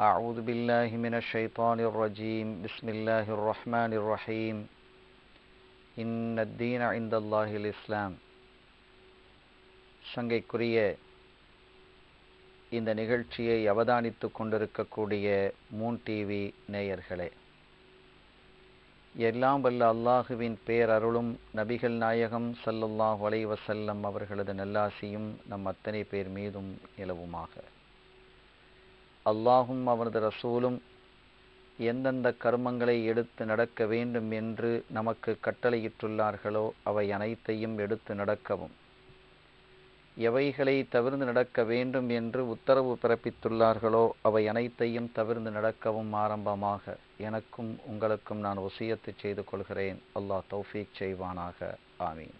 أعوذ بالله من الشيطان الرجيم بسم الله الرحمن الرحيم إن الدين عند الله الإسلام சங்கைக்குரிய இந்த நிகழ்ச்சியை அவதானித்து கொண்டிருக்கக்கூடிய மூன் டிவி நேயர்களே எல்லாம் வல்ல அல்லாஹுவின் பேரருளும் நபிகள் நாயகம் ஸல்லல்லாஹு அலைஹி வஸல்லம் அவர்களது நல்லாசியும் நம் அத்தனை பேர் மீதும் நிலவுமாக அல்லாஹும் அவனது ரசூலும் எந்தெந்த கர்மங்களை எடுத்து நடக்க வேண்டும் என்று நமக்கு கட்டளையிட்டுள்ளார்களோ அவை அனைத்தையும் எடுத்து நடக்கவும். எவைகளை தவிர்ந்து நடக்க வேண்டும் என்று உத்தரவு பிறப்பித்துள்ளார்களோ அவை அனைத்தையும் தவிர்ந்து நடக்கவும் ஆரம்பமாக. எனக்கும் உங்களுக்கும் நான் ஒசியத்து செய்து கொள்கிறேன். அல்லாஹ் தௌஃபீக் செய்வானாக. ஆமீன்.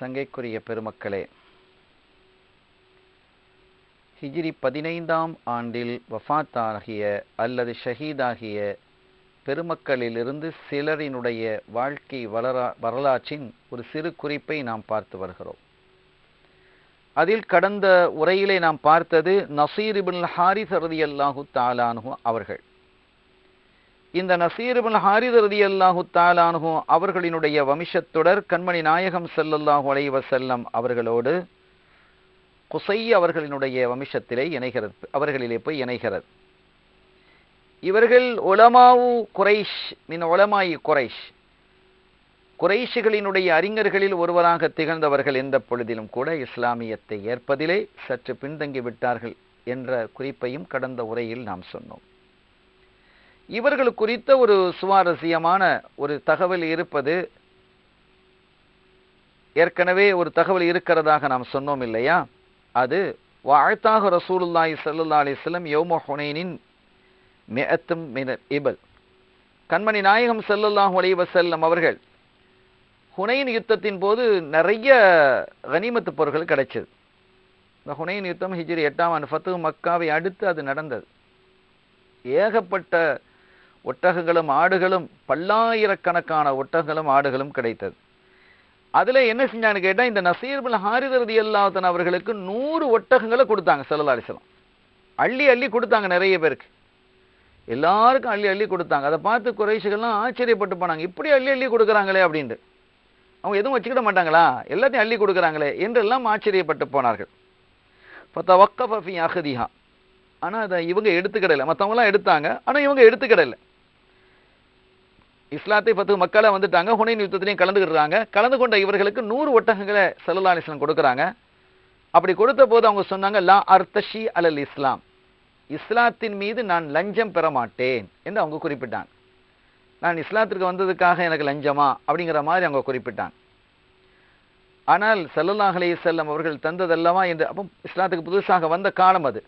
சங்கைக்குரிய பெருமக்களே ஹிஜ்ரி பதினைந்தாம் ஆண்டில் வஃபாத்தாகிய அல்லது ஷஹீதாகிய பெருமக்களிலிருந்து சிலரினுடைய வாழ்க்கை வளரா வரலாற்றின் ஒரு சிறு குறிப்பை நாம் பார்த்து வருகிறோம். அதில் கடந்த உரையிலே நாம் பார்த்தது நசீர் இபின் ஹாரிஸ் ரதி அல்லாஹு தாலானு அவர்கள். இந்த நசீர் இபின் ஹாரிஸ் ரதி அல்லாஹு தாலானு அவர்களினுடைய வம்சத்தொடர் கண்மணி நாயகம் செல்லல்லாஹு அலைவசல்லம் அவர்களோடு குசை அவர்களினுடைய வம்சத்திலே இணைகிறது. அவர்களிலே போய் இணைகிறது. இவர்கள் ஒலமாவு குரைஷ் மின் ஒலமாயி குரைஷ் குறைஷிகளினுடைய அறிஞர்களில் ஒருவராக திகழ்ந்தவர்கள் எந்த பொழுதிலும் கூட இஸ்லாமியத்தை ஏற்பதிலே சற்று பின்தங்கி விட்டார்கள் என்ற குறிப்பையும் கடந்த உரையில் நாம் சொன்னோம். இவர்கள் குறித்த ஒரு சுவாரஸ்யமான ஒரு தகவல் இருப்பது ஏற்கனவே ஒரு தகவல் இருக்கிறதாக நாம் சொன்னோம் இல்லையா? அது வாழ்த்தாக ரசூலுல்லாய் ஸல்லல்லாஹு அலைஹி வஸல்லம் யௌம ஹுனைனின் மிஅத்தும் மினர் இபல். கண்மணி நாயகம் ஸல்லல்லாஹு அலைஹி வஸல்லம் அவர்கள் ஹுனைன் யுத்தத்தின் போது நிறைய கனிமத்து பொருட்கள் கிடைச்சது. இந்த ஹுனைன் யுத்தம் ஹிஜ்ரி எட்டாம் ஆண்டு ஃபத்து மக்காவை அடுத்து அது நடந்தது. ஏகப்பட்ட ஒட்டகங்களும் ஆடுகளும் பல்லாயிரக்கணக்கான ஒட்டகங்களும் ஆடுகளும் கிடைத்தது. அதில் என்ன செஞ்சான்னு கேட்டால் இந்த நசீர்புல் ஹாரிதரதி அல்லாத்தன் அவர்களுக்கு நூறு ஒட்டகங்களை கொடுத்தாங்க செல்லல்லா அள்ளி அள்ளி கொடுத்தாங்க நிறைய பேருக்கு. எல்லாருக்கும் அள்ளி அள்ளி கொடுத்தாங்க. அதை பார்த்து குறைஷிகள்லாம் ஆச்சரியப்பட்டு போனாங்க. இப்படி அள்ளி அள்ளி கொடுக்குறாங்களே அப்படின்ட்டு. அவங்க எதுவும் வச்சுக்கிட மாட்டாங்களா? எல்லாத்தையும் அள்ளி கொடுக்குறாங்களே என்றெல்லாம் ஆச்சரியப்பட்டு போனார்கள். பார்த்தா வக்கஃபி அகதிஹா ஆனால் அதை இவங்க எடுத்துக்கிடலை. மற்றவங்களாம் எடுத்தாங்க. ஆனால் இவங்க எடுத்துக்கிடலை. இஸ்லாத்தை பத்து மக்களை வந்துட்டாங்க ஹுனைன் யுத்தத்திலையும் கலந்துக்கிடுறாங்க கலந்து கொண்ட இவர்களுக்கு நூறு ஒட்டகங்களை சல்லா அலிஸ்லாம் கொடுக்குறாங்க. அப்படி கொடுத்த போது அவங்க சொன்னாங்க லா அர்த்தஷி அலல் இஸ்லாம். இஸ்லாத்தின் மீது நான் லஞ்சம் பெற மாட்டேன் என்று அவங்க குறிப்பிட்டாங்க. நான் இஸ்லாத்திற்கு வந்ததுக்காக எனக்கு லஞ்சமா? அப்படிங்கிற மாதிரி அவங்க குறிப்பிட்டாங்க. ஆனால் சல்லல்லாஹ் அலைஹி செல்லம் அவர்கள் தந்ததல்லவா என்று அப்போ இஸ்லாத்துக்கு புதுசாக வந்த காலம் அது.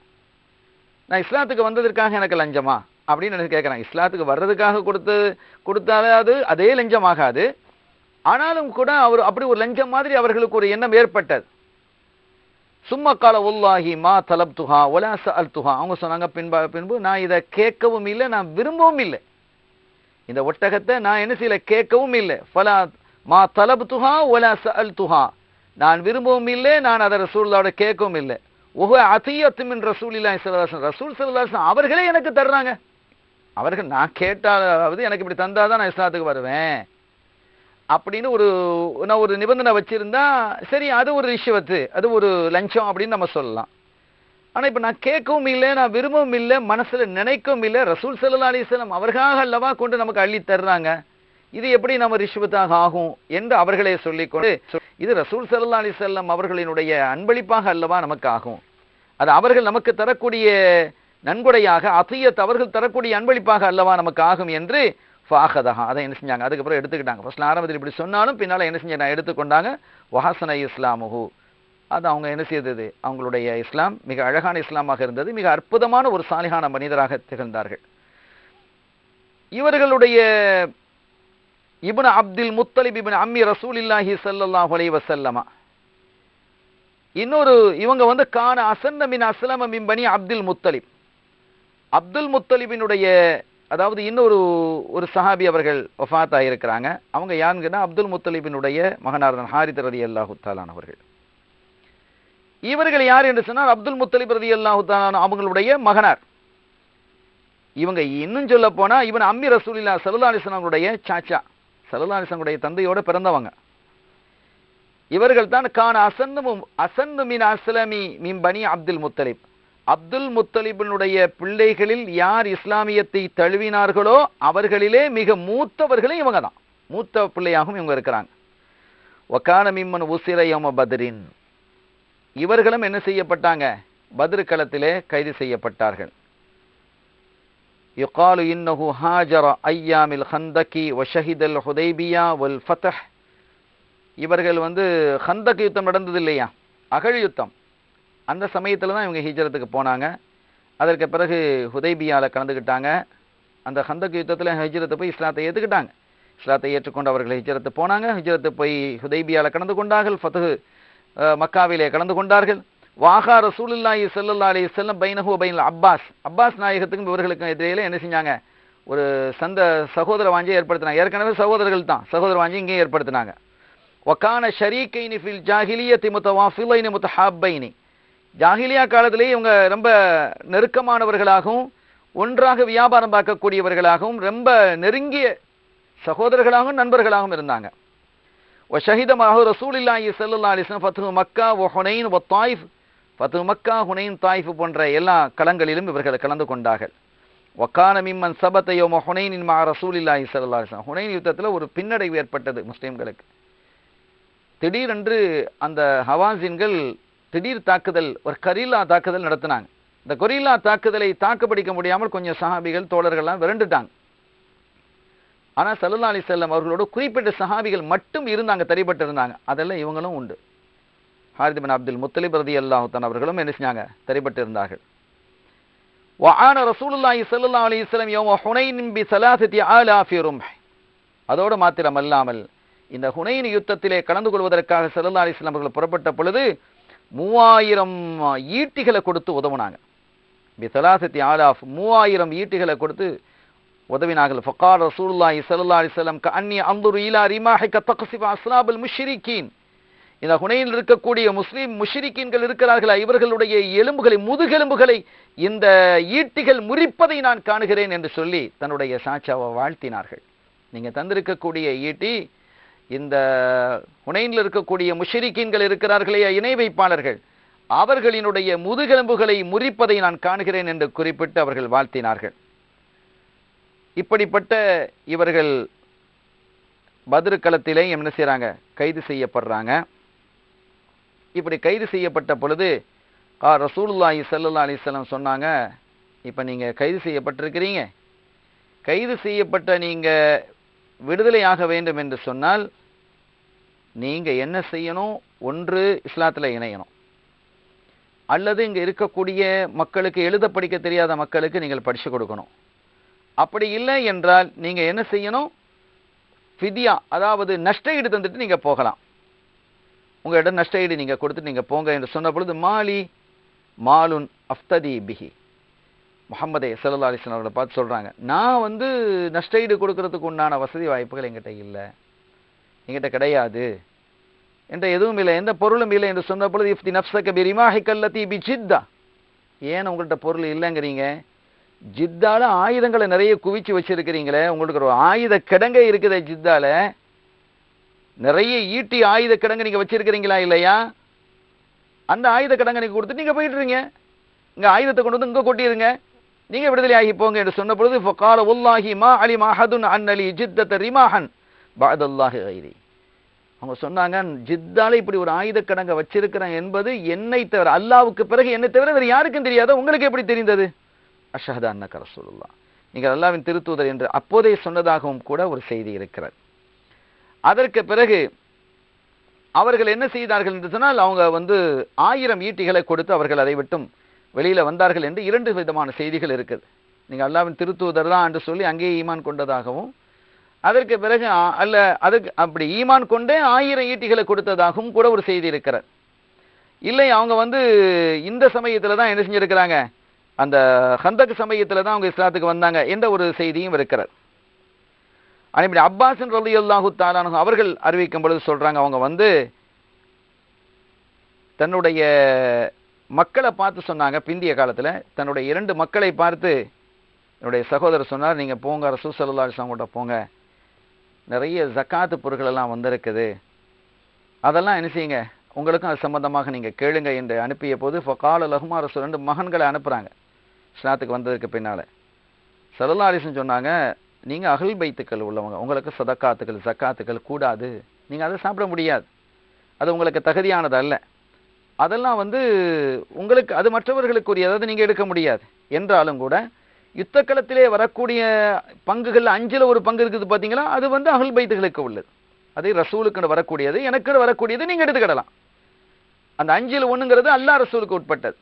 நான் இஸ்லாத்துக்கு வந்ததற்காக எனக்கு லஞ்சமா? அப்படின்னு எனக்கு கேட்குறாங்க இஸ்லாத்துக்கு வர்றதுக்காக கொடுத்து கொடுத்தாலே அது அதே லஞ்சம் ஆகாது ஆனாலும் கூட அவர் அப்படி ஒரு லஞ்சம் மாதிரி அவர்களுக்கு ஒரு எண்ணம் ஏற்பட்டது. சும்மா கால உல்லாஹி மா தலப் துஹா ஒலா அல் துஹா அவங்க சொன்னாங்க பின்பா பின்பு நான் இதை கேட்கவும் இல்லை நான் விரும்பவும் இல்லை. இந்த ஒட்டகத்தை நான் என்ன செய்யல? கேட்கவும் இல்லை. ஃபலா மா தலப் துஹா ஒலா அல் துஹா நான் விரும்பவும் இல்லை நான் அதை ரசூல்லாவோட கேட்கவும் இல்லை. ஒஹ அத்தியத்துமின் ரசூல் இல்லாய் சிவதாசன் ரசூல் சிவதாசன் அவர்களே எனக்கு தர்றாங்க. அவர்கள் நான் கேட்டாலாவது எனக்கு இப்படி தந்தால் தான் நான் இஸ்லாத்துக்கு வருவேன். அப்படின்னு ஒரு நான் ஒரு நிபந்தனை வச்சுருந்தா சரி அது ஒரு ரிஷ்வத்து அது ஒரு லஞ்சம் அப்படின்னு நம்ம சொல்லலாம். ஆனால் இப்போ நான் கேட்கவும் இல்லை நான் விரும்பவும் இல்லை மனசில் நினைக்கவும் இல்லை ரசூல் சல்லா அலிஸ்லாம் அவர்களாக அல்லவா கொண்டு நமக்கு அள்ளி தர்றாங்க. இது எப்படி நம்ம ரிஷ்வத்தாக ஆகும் என்று அவர்களே சொல்லிக்கொண்டு இது ரசூல் சல்லா அலிசல்லாம் அவர்களினுடைய அன்பளிப்பாக அல்லவா நமக்கு ஆகும். அது அவர்கள் நமக்கு தரக்கூடிய நன்கொடையாக அத்தியத் அவர்கள் தரக்கூடிய அன்பளிப்பாக அல்லவா நமக்கு ஆகும் என்று ஃபாகதஹா அதை என்ன செஞ்சாங்க? அதுக்கப்புறம் எடுத்துக்கிட்டாங்க. ஃபஸ்ட் ஆரம்பத்தில் இப்படி சொன்னாலும் பின்னால் என்ன செஞ்சாங்க? எடுத்துக்கொண்டாங்க. வஹசன இஸ்லாமுஹு. அது அவங்க என்ன செய்தது? அவங்களுடைய இஸ்லாம் மிக அழகான இஸ்லாமாக இருந்தது. மிக அற்புதமான ஒரு சாலிகான மனிதராக திகழ்ந்தார்கள். இவர்களுடைய இப்னு அப்துல் முத்தலிப் இபின் அம்மி ரசூல் இல்லாஹி சல்லாஹ் அலைஹி வசல்லமா இன்னொரு இவங்க வந்து கான அசன்ன மின் அஸ்லம மின் பனி அப்துல் முத்தலிப். அப்துல் முத்தலிபினுடைய அதாவது இன்னொரு ஒரு சஹாபி அவர்கள் வஃபாத் ஆகியிருக்கிறாங்க அவங்க யாருங்கன்னா அப்துல் முத்தலிபினுடைய மகனார்தான் ஹாரித் ரதி அல்லாஹு தாலான் அவர்கள். இவர்கள் யார் என்று சொன்னால் அப்துல் முத்தலிப் ரதி அல்லாஹு தாலான் அவங்களுடைய மகனார். இவங்க இன்னும் சொல்ல போனால் இவன் அம்மி ரசூலில்லா சல்லா அலிஸ்லாமுடைய சாச்சா. சல்லா அலிஸ்லாமுடைய தந்தையோட பிறந்தவங்க. இவர்கள் தான் கான் அசன்னும் அசன்னு மீன் அஸ்லமி மீன் பனி அப்துல் முத்தலிப். அப்துல் முத்தலிபினுடைய பிள்ளைகளில் யார் இஸ்லாமியத்தை தழுவினார்களோ அவர்களிலே மிக மூத்தவர்களே இவங்க தான் மூத்த பிள்ளையாகவும் இவங்க இருக்கிறாங்க. ஒக்கான மிம்மன் உசிரயம பதிரின். இவர்களும் என்ன செய்யப்பட்டாங்க? பத்ரு களத்திலே கைது செய்யப்பட்டார்கள். யுகாலு இன்னஹு ஹாஜர ஐயாமில் ஹந்தகி வஷஹிதல் ஹுதைபியா வல் ஃபதஹ் இவர்கள் வந்து ஹந்தக் யுத்தம் நடந்தது இல்லையா அகழ் யுத்தம். அந்த சமயத்தில் தான் இவங்க ஹிஜரத்துக்கு போனாங்க. அதற்கு பிறகு ஹுதைபியாவில் கலந்துக்கிட்டாங்க அந்த ஹந்தக் யுத்தத்தில் ஹிஜ்ரத்தை போய் இஸ்லாத்தை ஏற்றுக்கிட்டாங்க இஸ்லாத்தை ஏற்றுக்கொண்டு அவர்கள் ஹிஜரத்து போனாங்க. ஹிஜரத்து போய் ஹுதைபியாவில் கலந்து கொண்டார்கள். ஃபத்துஹு மக்காவிலே கலந்து கொண்டார்கள். வாகா ரசூலுல்லாஹி ஸல்லல்லாஹு அலைஹி வஸல்லம் பைனஹு பைனல் அப்பாஸ். அப்பாஸ் நாயகத்துக்கும் இவர்களுக்கும் எதிரே என்ன செஞ்சாங்க? ஒரு சந்த சகோதர வாஞ்சியை ஏற்படுத்தினாங்க. ஏற்கனவே சகோதரர்கள் தான். சகோதர வாஞ்சி இங்கேயும் ஏற்படுத்தினாங்க. ஒக்கான ஷரீக்கைனி ஃபில் ஜாஹிலியத்தி முத்தவாஃபிலைனி முத்தஹாப்பைனி. ஜாகிலியா காலத்திலே இவங்க ரொம்ப நெருக்கமானவர்களாகவும் ஒன்றாக வியாபாரம் பார்க்கக்கூடியவர்களாகவும் ரொம்ப நெருங்கிய சகோதரர்களாகவும் நண்பர்களாகவும் இருந்தாங்க. ஒ ஷஹிதமாக ரசூலில்லாஹி சல்லா அலிஸ்லாம் ஃபத்து மக்கா ஒ ஹுனைன் ஒ தாய்ஃப். ஃபத்து மக்கா ஹுனைன் தாய்ஃப் போன்ற எல்லா களங்களிலும் இவர்கள் கலந்து கொண்டார்கள். ஒக்கான மிம்மன் சபத்தையோ ஹுனைனின் மா ரசூலில்லாஹி சல்லா அலிஸ்லாம் ஹுனைன் யுத்தத்தில் ஒரு பின்னடைவு ஏற்பட்டது முஸ்லீம்களுக்கு. திடீரென்று அந்த ஹவாசின்கள் திடீர் தாக்குதல் ஒரு கரீலா தாக்குதல் நடத்தினாங்க இந்த கொரில்லா தாக்குதலை தாக்குப்பிடிக்க முடியாமல் கொஞ்சம் சஹாபிகள் தோழர்கள்லாம் விரண்டுட்டாங்க ஆனா சல்லல்லா அலி செல்லம் அவர்களோட குறிப்பிட்ட சஹாபிகள் மட்டும் இருந்தாங்க தரிப்பட்டு இருந்தாங்க அதெல்லாம் இவங்களும் உண்டு ஹாரித் பின் அப்துல் முத்தலிப் ரதி அல்லாஹுத்தன் அவர்களும் என்ன செஞ்சாங்க தரிப்பட்டு இருந்தார்கள் وعان رسول الله صلى الله عليه وسلم يوم حنين بثلاثة آلاف رمح அதோடு மாத்திரம் அல்லாமல் இந்த ஹுனைன் யுத்தத்திலே கலந்து கொள்வதற்காக சல்லல்லா அலிஸ்லாம் அவர்கள் புறப்பட்ட பொழுது மூவாயிரம் ஈட்டிகளை கொடுத்து உதவுனாங்க. பி தலாசத்தி ஆலாஃப் மூவாயிரம் ஈட்டிகளை கொடுத்து உதவினார்கள். ஃபக்கார் ரசூலுல்லாஹி ஸல்லல்லாஹு அலைஹி வஸல்லம் கஅன்னி ஈலா இலா ரிமாஹிக தக்ஸிஃப அஸ்லாபல் முஷ்ரிக்கீன் இந்த ஹுனையில் இருக்கக்கூடிய முஸ்லீம் முஷ்ரிக்கீன்கள் இருக்கிறார்களா? இவர்களுடைய எலும்புகளை முதுகெலும்புகளை இந்த ஈட்டிகள் முறிப்பதை நான் காணுகிறேன் என்று சொல்லி தன்னுடைய சாட்சாவை வாழ்த்தினார்கள். நீங்கள் தந்திருக்கக்கூடிய ஈட்டி இந்த ஹுனைனில் இருக்கக்கூடிய முஷரிக்கீன்கள் இருக்கிறார்களே இணை வைப்பாளர்கள். அவர்களினுடைய முதுகெலும்புகளை முறிப்பதை நான் காண்கிறேன் என்று குறிப்பிட்டு அவர்கள் வாழ்த்தினார்கள். இப்படிப்பட்ட இவர்கள் பதிருக்களத்திலே என்ன செய்கிறாங்க கைது செய்யப்படுறாங்க. இப்படி கைது செய்யப்பட்ட பொழுது ஆ ரசூலுல்லாஹி சல்லா அலைஹி சொன்னாங்க இப்போ நீங்கள் கைது செய்யப்பட்டிருக்கிறீங்க. கைது செய்யப்பட்ட நீங்கள் விடுதலையாக வேண்டும் என்று சொன்னால் நீங்கள் என்ன செய்யணும்? ஒன்று இஸ்லாத்தில் இணையணும். அல்லது இங்கே இருக்கக்கூடிய மக்களுக்கு எழுத படிக்க தெரியாத மக்களுக்கு நீங்கள் படித்து கொடுக்கணும். அப்படி இல்லை என்றால் நீங்கள் என்ன செய்யணும்? ஃபிதியா அதாவது நஷ்ட ஈடு தந்துட்டு நீங்கள் போகலாம். உங்களிடம் நஷ்ட ஈடு கொடுத்துட்டு நீங்கள் போங்க என்று சொன்ன பொழுது மாலி மாலுன் அஃப்ததி பிஹி. முகமதே சல்லா அலிஸ்லாம் அவர்களை பார்த்து சொல்கிறாங்க நான் வந்து நஷ்ட ஈடு கொடுக்கறதுக்கு உண்டான வசதி வாய்ப்புகள் என்கிட்ட இல்லை. எங்கிட்ட கிடையாது. என்ற எதுவும் இல்லை. எந்த பொருளும் இல்லை என்று சொன்ன பொழுது இஃப்தி நப்சக்க பிரிமாஹி கல்லத்தி பி ஜித்தா. ஏன் உங்கள்கிட்ட பொருள் இல்லைங்கிறீங்க? ஜித்தால ஆயுதங்களை நிறைய குவிச்சு வச்சிருக்கிறீங்களே. உங்களுக்கு ஒரு ஆயுத கிடங்கை இருக்குதே ஜித்தால. நிறைய ஈட்டி ஆயுத கிடங்கு நீங்கள் வச்சிருக்கிறீங்களா இல்லையா? அந்த ஆயுத கிடங்கை நீங்கள் கொடுத்து நீங்கள் போயிட்டுருங்க இங்கே ஆயுதத்தை கொண்டு வந்து இங்கே கொட்டிடுங்க நீங்கள் விடுதலையாகி போங்க என்று சொன்ன பொழுது ஃபகால உல்லாஹி மா அலி மஹதுன் அன் அலி ஜித்தத்த ரிமாஹன் பாதல்லாஹி ஐரி அவங்க சொன்னாங்க ஜித்தால இப்படி ஒரு ஆயுத கடங்க வச்சிருக்கிறேன் என்பது என்னை தவிர அல்லாவுக்கு பிறகு என்னை தவிர வேறு யாருக்கும் தெரியாத? உங்களுக்கு எப்படி தெரிந்தது? அஷஹதா அன்னக ரசூலுல்லா நீங்கள் அல்லாவின் திருத்தூதர் என்று அப்போதே சொன்னதாகவும் கூட ஒரு செய்தி இருக்கிறது. அதற்கு பிறகு அவர்கள் என்ன செய்தார்கள் என்று சொன்னால் அவங்க வந்து ஆயிரம் ஈட்டிகளை கொடுத்து அவர்கள் அதை விட்டும் வெளியில் வந்தார்கள் என்று இரண்டு விதமான செய்திகள் இருக்குது. நீங்கள் அல்லாவின் திருத்தூதர் தான் என்று சொல்லி அங்கேயே ஈமான் கொண்டதாகவும் அதற்கு பிறகு அல்ல அதுக்கு அப்படி ஈமான் கொண்டே ஆயிரம் ஈட்டிகளை கொடுத்ததாகவும் கூட ஒரு செய்தி இருக்கிறார் இல்லை அவங்க வந்து இந்த சமயத்தில் தான் என்ன செஞ்சுருக்கிறாங்க? அந்த ஹந்தக் சமயத்தில் தான் அவங்க இஸ்லாத்துக்கு வந்தாங்க என்ற ஒரு செய்தியும் இருக்கிறார் ஆனால் இப்படி அப்பாஸின் ரலி அல்லாஹு தாலானு அவர்கள் அறிவிக்கும் பொழுது சொல்கிறாங்க அவங்க வந்து தன்னுடைய மக்களை பார்த்து சொன்னாங்க பிந்திய காலத்தில். தன்னுடைய இரண்டு மக்களை பார்த்து என்னுடைய சகோதரர் சொன்னார் நீங்கள் போங்க ரசூ சல்லா கூட போங்க. நிறைய ஜக்காத்து பொருட்களெல்லாம் வந்திருக்குது. அதெல்லாம் என்ன செய்யுங்க? உங்களுக்கும் அது சம்பந்தமாக நீங்கள் கேளுங்க என்று அனுப்பிய போது ஃபகால லஹுமா ரசூல் ரெண்டு மகன்களை அனுப்புகிறாங்க ஸ்நாத்துக்கு வந்ததுக்கு பின்னால். சல்லா அலிசன் சொன்னாங்க நீங்கள் அகல் பைத்துக்கள் உள்ளவங்க. உங்களுக்கு சதக்காத்துக்கள் ஜக்காத்துக்கள் கூடாது. நீங்கள் அதை சாப்பிட முடியாது. அது உங்களுக்கு தகுதியானது அல்ல அதெல்லாம் வந்து உங்களுக்கு அது மற்றவர்களுக்குரிய அதாவது நீங்கள் எடுக்க முடியாது. என்றாலும் கூட யுத்த களத்திலே வரக்கூடிய பங்குகள் அஞ்சில் ஒரு பங்கு இருக்குது பார்த்தீங்களா அது வந்து அகல் பைத்துகளுக்கு உள்ளது. அதே ரசூலுக்கு வரக்கூடியது எனக்கு வரக்கூடியது நீங்கள் எடுத்துக்கிடலாம். அந்த அஞ்சில் ஒன்றுங்கிறது அல்லாஹ் ரசூலுக்கு உட்பட்டது.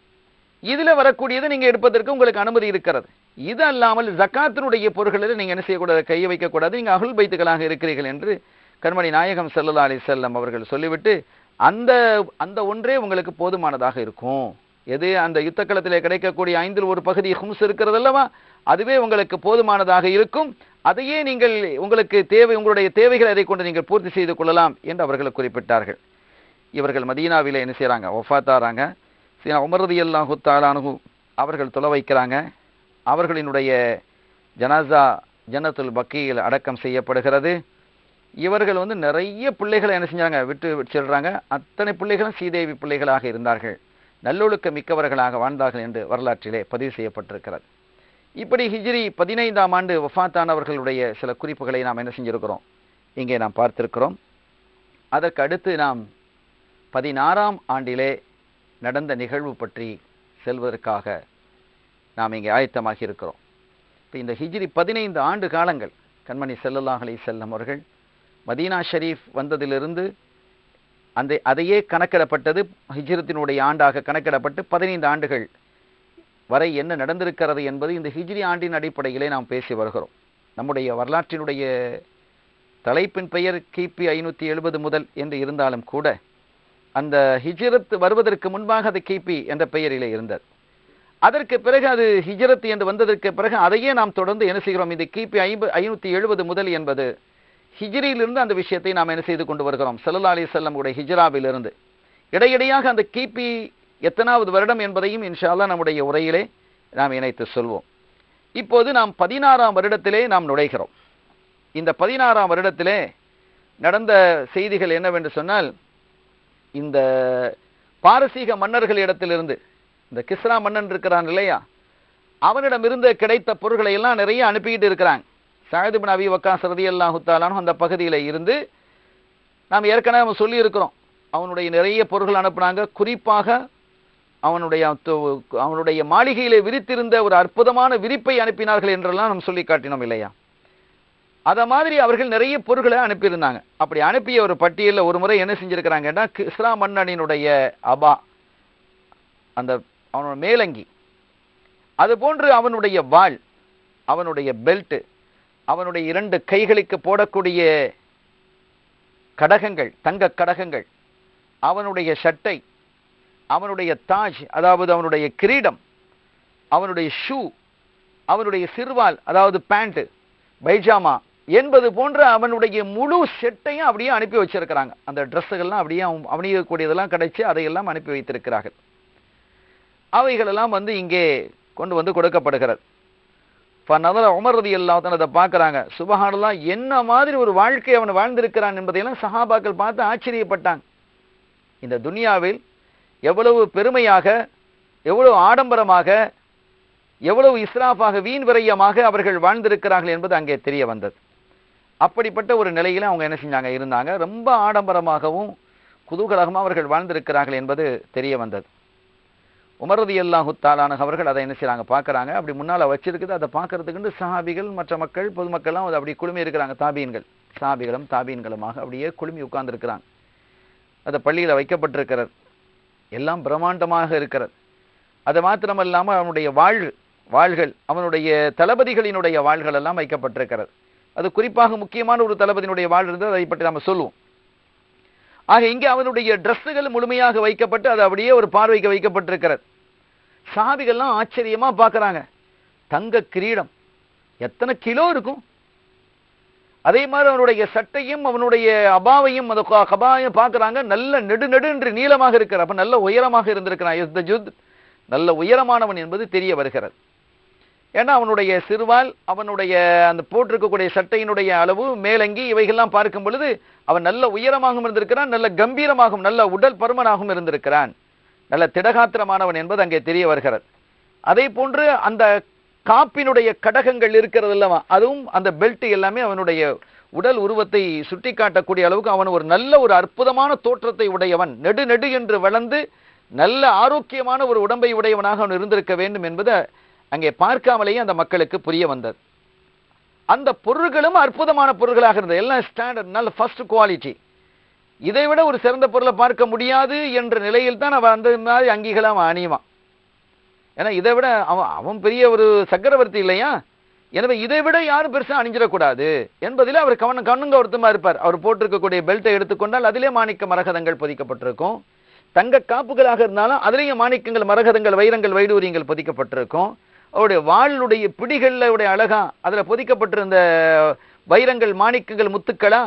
இதில் வரக்கூடியதை நீங்கள் எடுப்பதற்கு உங்களுக்கு அனுமதி இருக்கிறது. இது அல்லாமல் ஜக்காத்தினுடைய பொருட்களில் நீங்கள் என்ன செய்யக்கூடாது? கையை வைக்கக்கூடாது. நீங்கள் அகுல் பைத்துகளாக இருக்கிறீர்கள் என்று கண்மணி நாயகம் ஸல்லல்லாஹு அலி செல்லம் அவர்கள் சொல்லிவிட்டு அந்த அந்த ஒன்றே உங்களுக்கு போதுமானதாக இருக்கும். எது? அந்த யுத்த களத்திலே கிடைக்கக்கூடிய ஐந்தில் ஒரு பகுதி ஹும்ஸ் இருக்கிறது அல்லவா? அதுவே உங்களுக்கு போதுமானதாக இருக்கும். அதையே நீங்கள் உங்களுக்கு தேவை உங்களுடைய தேவைகளை அதை கொண்டு நீங்கள் பூர்த்தி செய்து கொள்ளலாம் என்று அவர்கள் குறிப்பிட்டார்கள். இவர்கள் மதீனாவில் என்ன செய்கிறாங்க ஒஃபாத்தாராங்க சீனா உமரதி அல்லாஹு தாலானு அவர்கள் தொலை வைக்கிறாங்க. அவர்களினுடைய ஜனாசா ஜன்னத்துல் பக்கியில் அடக்கம் செய்யப்படுகிறது. இவர்கள் வந்து நிறைய பிள்ளைகளை என்ன செஞ்சாங்க? விட்டு செல்றாங்க. அத்தனை பிள்ளைகளும் சீதேவி பிள்ளைகளாக இருந்தார்கள். நல்லொழுக்க மிக்கவர்களாக வாழ்ந்தார்கள் என்று வரலாற்றிலே பதிவு செய்யப்பட்டிருக்கிறது. இப்படி ஹிஜ்ரி பதினைந்தாம் ஆண்டு வஃபாத்தானவர்களுடைய சில குறிப்புகளை நாம் என்ன செஞ்சிருக்கிறோம்? இங்கே நாம் பார்த்திருக்கிறோம். அதற்கு அடுத்து நாம் பதினாறாம் ஆண்டிலே நடந்த நிகழ்வு பற்றி செல்வதற்காக நாம் இங்கே ஆயத்தமாகி இருக்கிறோம். இப்போ இந்த ஹிஜ்ரி பதினைந்து ஆண்டு காலங்கள் கண்மணி ஸல்லல்லாஹு செல்லம் அவர்கள் மதீனா ஷரீஃப் வந்ததிலிருந்து அந்த அதையே கணக்கிடப்பட்டது ஹிஜ்ரத்தினுடைய ஆண்டாக கணக்கிடப்பட்டு பதினைந்து ஆண்டுகள் வரை என்ன நடந்திருக்கிறது என்பது இந்த ஹிஜ்ரி ஆண்டின் அடிப்படையிலே நாம் பேசி வருகிறோம். நம்முடைய வரலாற்றினுடைய தலைப்பின் பெயர் கிபி ஐநூற்றி எழுபது முதல் என்று இருந்தாலும் கூட அந்த ஹிஜ்ரத் வருவதற்கு முன்பாக அது கிபி என்ற பெயரிலே இருந்தது. அதற்கு பிறகு அது ஹிஜ்ரத் என்று வந்ததற்கு பிறகு அதையே நாம் தொடர்ந்து என்ன செய்கிறோம்? இது கிபி ஐம்பது ஐநூற்றி எழுபது முதல் என்பது ஹிஜ்ரியிலிருந்து அந்த விஷயத்தை நாம் என்ன செய்து கொண்டு வருகிறோம்? சல்லா அலி செல்லமுடைய ஹிஜ்ராவிலிருந்து. இடையிடையாக அந்த கிபி எத்தனாவது வருடம் என்பதையும் இன்ஷால்லா நம்முடைய உரையிலே நாம் இணைத்து சொல்வோம். இப்போது நாம் பதினாறாம் வருடத்திலே நாம் நுழைகிறோம். இந்த பதினாறாம் வருடத்திலே நடந்த செய்திகள் என்னவென்று சொன்னால் இந்த பாரசீக மன்னர்களிடத்திலிருந்து இந்த கிஸ்ரா மன்னன் இருக்கிறான் இல்லையா? அவனிடமிருந்து கிடைத்த பொருட்களை எல்லாம் நிறைய அனுப்பிக்கிட்டு இருக்கிறாங்க. சாயது பின் அபி வக்காஸ் ரதி தாலானும் அந்த பகுதியில் இருந்து நாம் ஏற்கனவே நம்ம சொல்லியிருக்கிறோம். அவனுடைய நிறைய பொருட்கள் அனுப்புனாங்க. குறிப்பாக அவனுடைய அவனுடைய மாளிகையிலே விரித்திருந்த ஒரு அற்புதமான விரிப்பை அனுப்பினார்கள் என்றெல்லாம் நம்ம சொல்லி காட்டினோம் இல்லையா? அதை மாதிரி அவர்கள் நிறைய பொருள்களை அனுப்பியிருந்தாங்க. அப்படி அனுப்பிய ஒரு பட்டியலில் ஒரு முறை என்ன செஞ்சுருக்கிறாங்கன்னா கிஸ்ரா மன்னனினுடைய அபா அந்த அவனோட மேலங்கி. அது போன்று அவனுடைய வாள் அவனுடைய பெல்ட்டு அவனுடைய இரண்டு கைகளுக்கு போடக்கூடிய கடகங்கள் தங்க கடகங்கள் அவனுடைய சட்டை அவனுடைய தாஜ் அதாவது அவனுடைய கிரீடம் அவனுடைய ஷூ அவனுடைய சிறுவால் அதாவது பேண்ட் பைஜாமா என்பது போன்ற அவனுடைய முழு செட்டையும் அப்படியே அனுப்பி வச்சிருக்கிறாங்க. அந்த ட்ரெஸ்ஸுகள்லாம் அப்படியே அவன் அவனியக்கூடியதெல்லாம் கிடைச்சி அதையெல்லாம் அனுப்பி வைத்திருக்கிறார்கள். அவைகளெல்லாம் வந்து இங்கே கொண்டு வந்து கொடுக்கப்படுகிறது. நதர உமர் ரதி அதை பார்க்குறாங்க. சுபஹானல்லாம் என்ன மாதிரி ஒரு வாழ்க்கை அவன் வாழ்ந்திருக்கிறான் என்பதையெல்லாம் சஹாபாக்கள் பார்த்து ஆச்சரியப்பட்டாங்க. இந்த துனியாவில் எவ்வளவு பெருமையாக எவ்வளவு ஆடம்பரமாக எவ்வளவு இஸ்ராஃபாக வீண் விரயமாக அவர்கள் வாழ்ந்திருக்கிறார்கள் என்பது அங்கே தெரிய வந்தது. அப்படிப்பட்ட ஒரு நிலையில் அவங்க என்ன செஞ்சாங்க? இருந்தாங்க. ரொம்ப ஆடம்பரமாகவும் குதூகலகமாக அவர்கள் வாழ்ந்திருக்கிறார்கள் என்பது தெரிய வந்தது. உமரதி அல்லாஹு தாலான அவர்கள் அதை என்ன செய்கிறாங்க பார்க்குறாங்க. அப்படி முன்னால் வச்சிருக்குது. அதை பார்க்கறதுக்குன்னு சஹாபிகள் மற்ற மக்கள் பொதுமக்கள்லாம் அது அப்படி குழுமி இருக்கிறாங்க. தாபீன்கள். சாபிகளும் தாபீன்களுமாக அப்படியே குழுமி உட்கார்ந்துருக்கிறாங்க. அதை பள்ளியில் வைக்கப்பட்டிருக்கிறது. எல்லாம் பிரம்மாண்டமாக இருக்கிறது. அது மாத்திரமல்லாமல் அவனுடைய வாழ் வாள்கள் அவனுடைய தளபதிகளினுடைய வாள்கள் எல்லாம் வைக்கப்பட்டிருக்கிறது. அது குறிப்பாக முக்கியமான ஒரு தளபதியினுடைய வாழ் இருந்தது அதை பற்றி நம்ம சொல்லுவோம். ஆக இங்கே அவனுடைய ட்ரெஸ்ஸுகள் முழுமையாக வைக்கப்பட்டு அது அப்படியே ஒரு பார்வைக்கு வைக்கப்பட்டிருக்கிறது. சாபிகள்லாம் ஆச்சரியமா பார்க்குறாங்க. தங்க கிரீடம். எத்தனை கிலோ இருக்கும்? அதே மாதிரி அவனுடைய சட்டையும் அவனுடைய அபாவையும் அந்த க- கபாயம் பார்க்கறாங்க. நல்ல நெடு நெடு என்று நீளமாக இருக்கிற அப்போ நல்ல உயரமாக இருந்திருக்கிறான். யஸ்தஜுத் நல்ல உயரமானவன் என்பது தெரிய வருகிறது. ஏன்னா அவனுடைய சிறுவால் அவனுடைய அந்த போட்டிருக்கக்கூடிய சட்டையினுடைய அளவு மேலங்கி இவைகள்லாம் பார்க்கும் பொழுது அவன் நல்ல உயரமாகவும் இருந்திருக்கிறான் நல்ல கம்பீரமாகவும் நல்ல உடல் பருமனாகவும் இருந்திருக்கிறான். நல்ல திடகாத்திரமானவன் என்பது அங்கே தெரிய வருகிறது. அதே போன்று அந்த காப்பினுடைய கடகங்கள் இருக்கிறது இல்லவா அதுவும் அந்த பெல்ட் எல்லாமே அவனுடைய உடல் உருவத்தை சுட்டி காட்டக்கூடிய அளவுக்கு அவன் ஒரு நல்ல ஒரு அற்புதமான தோற்றத்தை உடையவன். நெடு நெடு என்று வளர்ந்து நல்ல ஆரோக்கியமான ஒரு உடம்பை உடையவனாக அவன் இருந்திருக்க வேண்டும் என்பதை அங்கே பார்க்காமலேயே அந்த மக்களுக்கு புரிய வந்தது. அந்த பொருள்களும் அற்புதமான பொருள்களாக இருந்தது. எல்லாம் ஸ்டாண்டர்ட் நல்ல ஃபர்ஸ்ட் குவாலிட்டி இதை விட ஒரு சிறந்த பொருளை பார்க்க முடியாது என்ற நிலையில் தான் அவன் அந்த மாதிரி அங்கிகளை அவன் அணியுவான் ஏன்னா இதை விட அவன் அவன் பெரிய ஒரு சக்கரவர்த்தி இல்லையா? எனவே இதை விட யாரும் பெருசாக அணிஞ்சிடக்கூடாது என்பதில் அவர் கவனம் கண்ணுங்க ஒருத்தமா இருப்பார். அவர் போட்டிருக்கக்கூடிய பெல்ட்டை எடுத்துக்கொண்டால் அதிலே மாணிக்க மரகதங்கள் பொதிக்கப்பட்டிருக்கும். தங்க காப்புகளாக இருந்தாலும் அதிலேயும் மாணிக்கங்கள் மரகதங்கள் வைரங்கள் வைடூரியங்கள் பொதிக்கப்பட்டிருக்கும். அவருடைய வாளுடைய பிடிகளில் உடைய அழகா அதில் பொதிக்கப்பட்டிருந்த வைரங்கள் மாணிக்கங்கள் முத்துக்களா?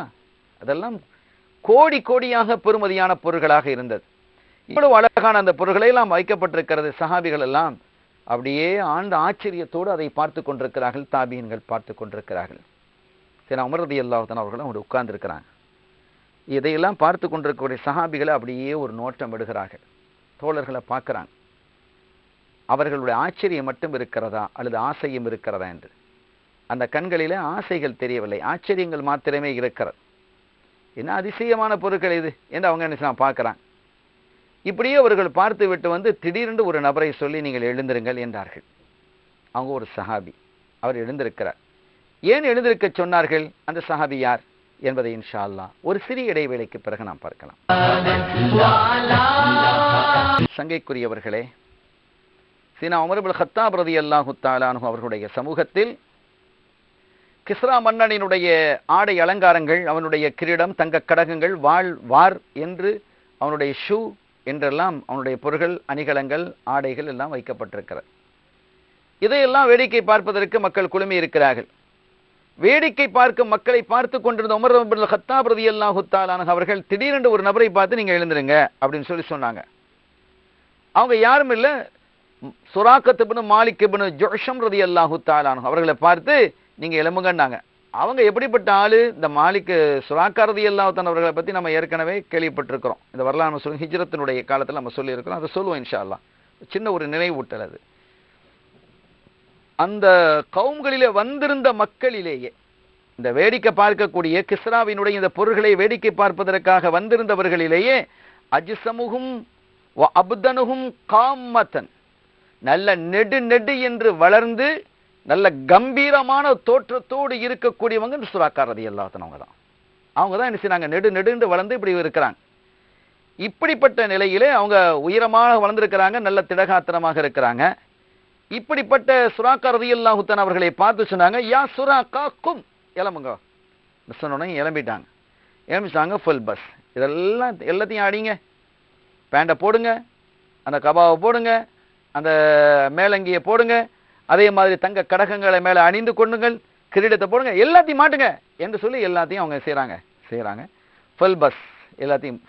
அதெல்லாம் கோடி கோடியாக பெறுமதியான பொருள்களாக இருந்தது. இவ்வளவு அழகான அந்த பொருள்களை எல்லாம் வைக்கப்பட்டிருக்கிறது சஹாபிகள் எல்லாம். அப்படியே ஆழ்ந்த ஆச்சரியத்தோடு அதை பார்த்து கொண்டிருக்கிறார்கள் தாபியன்கள் பார்த்து கொண்டிருக்கிறார்கள். சரி அமரதி அல்லாஹன் அவர்களும் அவங்க உட்கார்ந்துருக்கிறாங்க. இதையெல்லாம் பார்த்து கொண்டிருக்கக்கூடிய சஹாபிகளை அப்படியே ஒரு நோட்டம் விடுகிறார்கள். தோழர்களை பார்க்கறாங்க. அவர்களுடைய ஆச்சரியம் மட்டும் இருக்கிறதா? அல்லது ஆசையும் இருக்கிறதா என்று? அந்த கண்களிலே ஆசைகள் தெரியவில்லை. ஆச்சரியங்கள் மாத்திரமே இருக்கிறது. என்ன அதிசயமான பொருட்கள் இது என்று அவங்க என்ன செய்யலாம் பார்க்கறாங்க. இப்படியே அவர்கள் பார்த்து விட்டு வந்து திடீரென்று ஒரு நபரை சொல்லி நீங்கள் எழுந்திருங்கள் என்றார்கள். அவங்க ஒரு சஹாபி. அவர் எழுந்திருக்கிறார். ஏன் எழுந்திருக்க சொன்னார்கள்? அந்த சஹாபி யார் என்பதை இன்ஷா அல்லாஹ் ஒரு சிறிய இடைவேளைக்கு பிறகு நாம் பார்க்கலாம். சங்கைக்குரியவர்களே சீனா உமர்புல் ஹத்தாப் ரதி அல்லாஹு தாலானு அவர்களுடைய சமூகத்தில் கிஸ்ரா மன்னனினுடைய ஆடை அலங்காரங்கள் அவனுடைய கிரீடம் தங்க கடகங்கள் வாழ் வார் என்று அவனுடைய ஷூ என்றெல்லாம் அவனுடைய பொருள்கள் அணிகலங்கள் ஆடைகள் எல்லாம் வைக்கப்பட்டிருக்கிறது. இதையெல்லாம் வேடிக்கை பார்ப்பதற்கு மக்கள் குழுமி இருக்கிறார்கள். வேடிக்கை பார்க்கும் மக்களை பார்த்து கொண்டிருந்த உமர் அபுல் ஹத்தாப் ரலியல்லாஹு தாலானு அவர்கள் திடீரென்று ஒரு நபரை பார்த்து நீங்கள் எழுந்துருங்க அப்படின்னு சொல்லி சொன்னாங்க. அவங்க யாரும் இல்லை சுராக்கத் இப்னு மாலிக் இப்னு ரதி ரலியல்லாஹு தஆலா அவர்களை பார்த்து நீங்கள் எழும்புங்கன்னாங்க அவங்க எப்படிப்பட்ட ஆள்? இந்த மாலிக்கு சுராக்காரதி ரலியல்லாஹு அவர்களை பற்றி நம்ம ஏற்கனவே கேள்விப்பட்டிருக்கிறோம். இந்த வரலாறு நம்ம சொல்லி ஹிஜ்ரத்தினுடைய காலத்தில் நம்ம சொல்லியிருக்கிறோம். அதை சொல்லுவோம் இன்ஷா அல்லா சின்ன ஒரு நினைவூட்டல் அது. அந்த கவும்களிலே வந்திருந்த மக்களிலேயே இந்த வேடிக்கை பார்க்கக்கூடிய கிஸ்ராவினுடைய இந்த பொருள்களை வேடிக்கை பார்ப்பதற்காக வந்திருந்தவர்களிலேயே அஜிசமுகும் வ அப்தனுகும் காமத்தன் நல்ல நெடு நெடு என்று வளர்ந்து நல்ல கம்பீரமான தோற்றத்தோடு இருக்கக்கூடியவங்க இந்த சுறாக்காரதி எல்லாத்தனவங்க தான் அவங்க தான் என்ன செய்றாங்க? நெடு நெடுன்னு வளர்ந்து இப்படி இருக்கிறாங்க. இப்படிப்பட்ட நிலையிலே அவங்க உயரமாக வளர்ந்துருக்கிறாங்க நல்ல திடகாத்திரமாக இருக்கிறாங்க. இப்படிப்பட்ட சுறாக்கா ரதியல்லாஹுத்தன் அவர்களை பார்த்து சொன்னாங்க யா சுறாக்கா கும் இளம்புங்க சொன்னோடனே இளம்பிட்டாங்க இளம்பிச்சாங்க ஃபுல் பஸ் இதெல்லாம் எல்லாத்தையும் ஆடிங்க. பேண்டை போடுங்க. அந்த கபாவை போடுங்க. அந்த மேலங்கியை போடுங்க. அதே மாதிரி தங்க கடகங்களை மேலே அணிந்து கொண்டுங்கள் கிரீடத்தை போடுங்க. எல்லாத்தையும் மாட்டுங்க என்று சொல்லி எல்லாத்தையும் அவங்க செய்கிறாங்க செய்கிறாங்க ஃபல் பஸ் எல்லாத்தையும்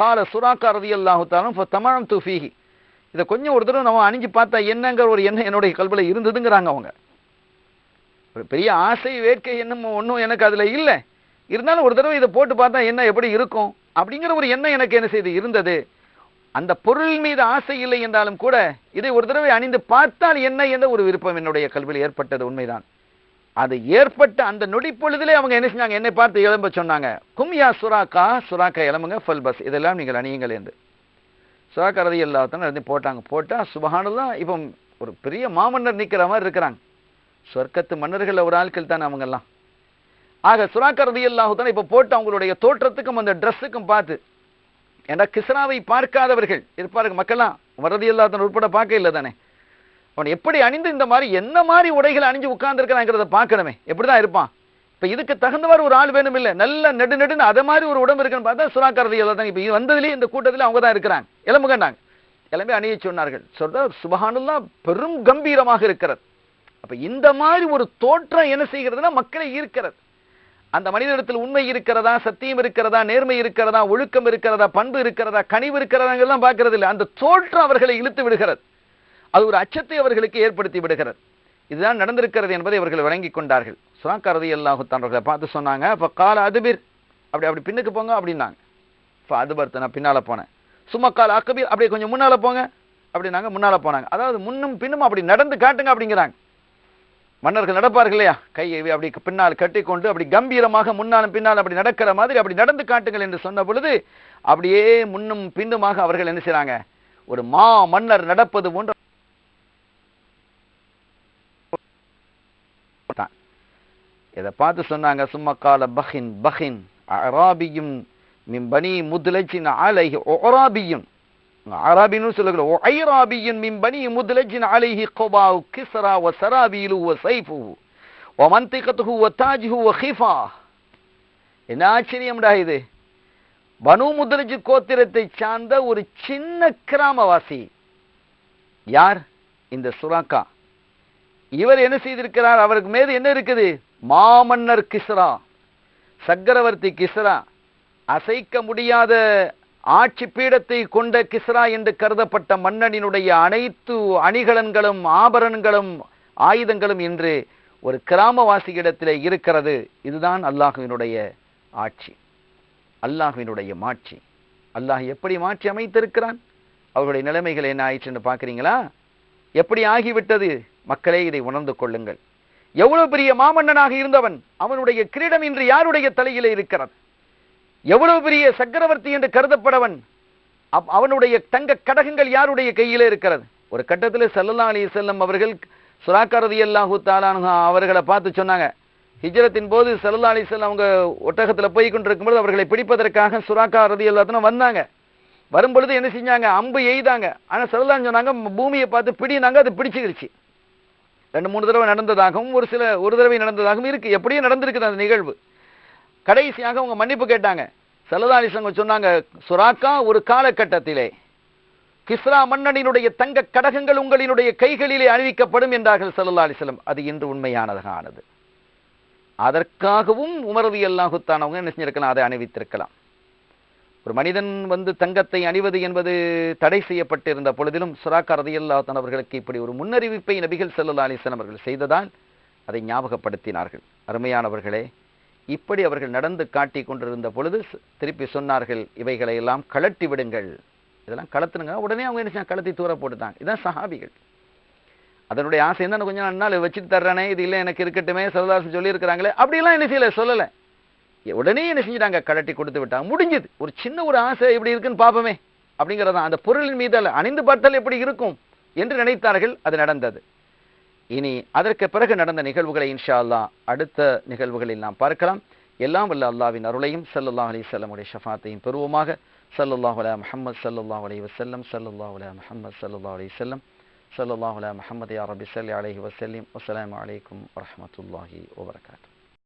கால சுறாக்கா ரதியல்லாஹுத்தாலும் தமாம் துஃபீஹி இதை கொஞ்சம் ஒரு தடவை நம்ம அணிஞ்சு பார்த்தா என்னங்கிற ஒரு எண்ணம் என்னுடைய கல்வியில் இருந்ததுங்கிறாங்க அவங்க. ஒரு பெரிய ஆசை வேட்கை என்னமோ ஒன்றும் எனக்கு அதில் இல்லை. இருந்தாலும் ஒரு தடவை இதை போட்டு பார்த்தா என்ன எப்படி இருக்கும்? அப்படிங்கிற ஒரு எண்ணம் எனக்கு என்ன செய்து இருந்தது? அந்த பொருள் மீது ஆசை இல்லை என்றாலும் கூட இதை ஒரு தடவை அணிந்து பார்த்தால் என்ன என்ற ஒரு விருப்பம் என்னுடைய கல்வியில் ஏற்பட்டது உண்மைதான். அது ஏற்பட்ட அந்த நொடி பொழுதிலே அவங்க என்ன செஞ்சாங்க? என்னை பார்த்து எழும்ப சொன்னாங்க. கும்யா சுராக்கா? சுராக்கா எலம்புங்க ஃபல் பஸ். இதெல்லாம் நீங்கள் அணியுங்கள் என்று. சுறாக்கரதி எல்லாத்தான் எழுதி போட்டாங்க. போட்டால் சுபகானதான் இப்போ ஒரு பெரிய மாமன்னர் நிற்கிற மாதிரி இருக்கிறாங்க. சொர்க்கத்து மன்னர்கள் ஒரு ஆட்கள் தானே அவங்கெல்லாம். ஆக சுறாக்கரதி எல்லாத்தான் இப்போ போட்டு அவங்களுடைய தோற்றத்துக்கும் அந்த ட்ரெஸ்ஸுக்கும் பார்த்து ஏன்னா கிஸ்ராவை பார்க்காதவர்கள்? இருப்பார்கள் மக்கள்லாம் வரதி இல்லாதவன் உட்பட பார்க்க இல்லை தானே? அவன் எப்படி அணிந்து இந்த மாதிரி என்ன மாதிரி உடைகள் அணிஞ்சு உட்கார்ந்துருக்கிறாங்கிறத பார்க்கணுமே. எப்படி தான் இருப்பான்? இப்போ இதுக்கு தகுந்த மாதிரி ஒரு ஆள் வேணும் இல்லை? நல்ல நெடு நெடுன்னு அதை மாதிரி ஒரு உடம்பு இருக்குன்னு பார்த்தா சுறாக்காரதி எல்லாம் தான். இப்போ இது இந்த கூட்டத்தில் அவங்க தான் இருக்கிறாங்க. எலும்புகண்டாங்க. எல்லாமே அணிய சொன்னார்கள். சொல்ற சுபஹானுல்லா பெரும் கம்பீரமாக இருக்கிறது. அப்போ இந்த மாதிரி ஒரு தோற்றம் என்ன செய்கிறதுனா மக்களை ஈர்க்கிறது. அந்த மனிதனிடத்தில் உண்மை இருக்கிறதா சத்தியம் இருக்கிறதா நேர்மை இருக்கிறதா ஒழுக்கம் இருக்கிறதா பண்பு இருக்கிறதா கனிவு இருக்கிறதாங்கெல்லாம் பார்க்கறது இல்லை அந்த தோற்றம் அவர்களை இழுத்து விடுகிறது. அது ஒரு அச்சத்தை அவர்களுக்கு ஏற்படுத்தி விடுகிறது. இதுதான் நடந்திருக்கிறது என்பதை அவர்கள் வழங்கி கொண்டார்கள். சுனாக்கரதி அல்லாஹுத்தான்வர்களை பார்த்து சொன்னாங்க இப்போ கால அதுபிர். அப்படி அப்படி பின்னுக்கு போங்க அப்படின்னாங்க. இப்போ அதுபர்த்து நான் பின்னால் போனேன். சும்மா கால அக்கபீர் அப்படியே கொஞ்சம் முன்னால் போங்க. அப்படின்னாங்க முன்னால் போனாங்க. அதாவது முன்னும் பின்னும் அப்படி நடந்து காட்டுங்க அப்படிங்கிறாங்க. மன்னர்கள் நடப்பார்கள் இல்லையா? கையை அப்படி பின்னால் கட்டிக்கொண்டு அப்படி கம்பீரமாக முன்னாலும் பின்னால் அப்படி நடக்கிற மாதிரி அப்படி நடந்து காட்டுங்கள் என்று சொன்ன பொழுது அப்படியே முன்னும் பின்னுமாக அவர்கள் என்ன செய்கிறாங்க ஒரு மா மன்னர் நடப்பது போன்ற இதை பார்த்து சொன்னாங்க? சும்மா கால பஹின் பஹின் அராபியும் மின் பனி முதலஜின் அலைஹி ஒராபியும் அராபின்னு சொல்லுகிற ஐராபியின் மிம்பனி முதலஜின் அலைஹி கொபாவு கிஸ்ரா வ சராபீலு வ சைஃபு. வ மந்திகத்துஹு வ தாஜ்ஹு வ ஹிஃபா. என்ன ஆச்சரியம்டா இது? பனு முதலஜி கோத்திரத்தை சார்ந்த ஒரு சின்ன கிராமவாசி. யார்? இந்த சுராக்கா. இவர் என்ன செய்திருக்கிறார்? அவருக்கு மீது என்ன இருக்குது? மாமன்னர் கிஸ்ரா. சக்கரவர்த்தி கிஸ்ரா. அசைக்க முடியாத ஆட்சி பீடத்தை கொண்ட கிஸ்ரா என்று கருதப்பட்ட மன்னனினுடைய அனைத்து அணிகலன்களும் ஆபரணங்களும் ஆயுதங்களும் இன்று ஒரு கிராமவாசியிடத்திலே இருக்கிறது. இதுதான் அல்லாஹுவினுடைய ஆட்சி. அல்லாஹுவினுடைய மாட்சி. அல்லாஹ் எப்படி மாற்றி அமைத்திருக்கிறான்? அவர்களுடைய நிலைமைகள் என்ன ஆயிடுச்சுன்னு பார்க்குறீங்களா? எப்படி ஆகிவிட்டது? மக்களே இதை உணர்ந்து கொள்ளுங்கள். எவ்வளவு பெரிய மாமன்னனாக இருந்தவன் அவனுடைய கிரீடம் இன்று யாருடைய தலையிலே இருக்கிறது? எவ்வளவு பெரிய சக்கரவர்த்தி என்று கருதப்படவன்? அப்- அவனுடைய தங்க கடகங்கள் யாருடைய கையிலே இருக்கிறது? ஒரு கட்டத்தில் சல்லல்லா அலி செல்லம் அவர்கள் சுராக்கரதி அல்லாஹு தாலானு அவர்களை பார்த்து சொன்னாங்க. ஹிஜரத்தின் போது சல்லல்லா அலி செல்லம் அவங்க ஒட்டகத்தில் போய் கொண்டிருக்கும்போது அவர்களை பிடிப்பதற்காக சுராக்கா ரதி எல்லாத்தினும் வந்தாங்க. வரும்பொழுது என்ன செஞ்சாங்க? அம்பு எய்தாங்க. ஆனால் சல்லல்லான்னு சொன்னாங்க பூமியை பார்த்து பிடினாங்க அது பிடிச்சிருச்சு ரெண்டு மூணு தடவை நடந்ததாகவும் ஒரு சில ஒரு தடவை நடந்ததாகவும் இருக்குது எப்படியும் நடந்திருக்குது அந்த நிகழ்வு. கடைசியாக அவங்க மன்னிப்பு கேட்டாங்க. செல்லதாலிசங்க சொன்னாங்க சுராக்கா ஒரு காலகட்டத்திலே கிஸ்ரா மன்னனினுடைய தங்க கடகங்கள் உங்களினுடைய கைகளிலே அணிவிக்கப்படும் என்றார்கள் சல்லல்லா அலிஸ்லம் அது இன்று உண்மையானதாக ஆனது அதற்காகவும் உமரதி எல்லாகுத்தானவங்க என்ன செஞ்சிருக்கலாம் அதை அணிவித்திருக்கலாம். ஒரு மனிதன் வந்து தங்கத்தை அணிவது என்பது தடை செய்யப்பட்டிருந்த பொழுதிலும் சுராக்கா ரதியல்லாத்தன் அவர்களுக்கு இப்படி ஒரு முன்னறிவிப்பை நபிகள் ஸல்லல்லாஹு அலைஹி அவர்கள் செய்ததால் அதை ஞாபகப்படுத்தினார்கள். அருமையானவர்களே இப்படி அவர்கள் நடந்து காட்டி கொண்டிருந்த பொழுது திருப்பி சொன்னார்கள் இவைகளை எல்லாம் கழட்டி விடுங்கள். இதெல்லாம் கலத்துனுங்க உடனே அவங்க என்ன கலத்தி தூர போட்டுட்டாங்க. இதான் சஹாபிகள். அதனுடைய ஆசை என்ன கொஞ்சம் நாள் வச்சுட்டு தர்றானே இது இல்லை எனக்கு இருக்கட்டுமே சரதாசன் சொல்லியிருக்கிறாங்களே அப்படிலாம் என்ன செய்யல சொல்லலை. உடனே என்ன செஞ்சுட்டாங்க? கழட்டி கொடுத்து விட்டாங்க. முடிஞ்சது. ஒரு சின்ன ஒரு ஆசை எப்படி இருக்குன்னு பார்ப்போமே அப்படிங்கிறதான். அந்த பொருளின் மீது அணிந்து பார்த்தால் எப்படி இருக்கும்? என்று நினைத்தார்கள் அது நடந்தது. இனி அதற்கு பிறகு நடந்த நிகழ்வுகளை இன்ஷா அல்லாஹ் அடுத்த நிகழ்வுகளில் நாம் பார்க்கலாம். எல்லாம் வல்ல அல்லாவின் அருளையும் ஸல்லல்லாஹு அலி வஸல்லமுடைய ஷஃபாத்தையும் பெறுவோமாக. ஸல்லல்லாஹு அலா முஹம்மத் ஸல்லல்லாஹு அலி வசல்லம் ஸல்லல்லாஹு அலா முஹம்மத் சல்லுல்லாஹ் அலி வல்லம் ஸல்லல்லாஹு அலா முஹம்மத் யா ரப்பி ஸல்லி அலைஹி வஸல்லிம். வஸ்ஸலாமு அலைக்கும் வரமத்துல்லாஹி வபரகாத்துஹு.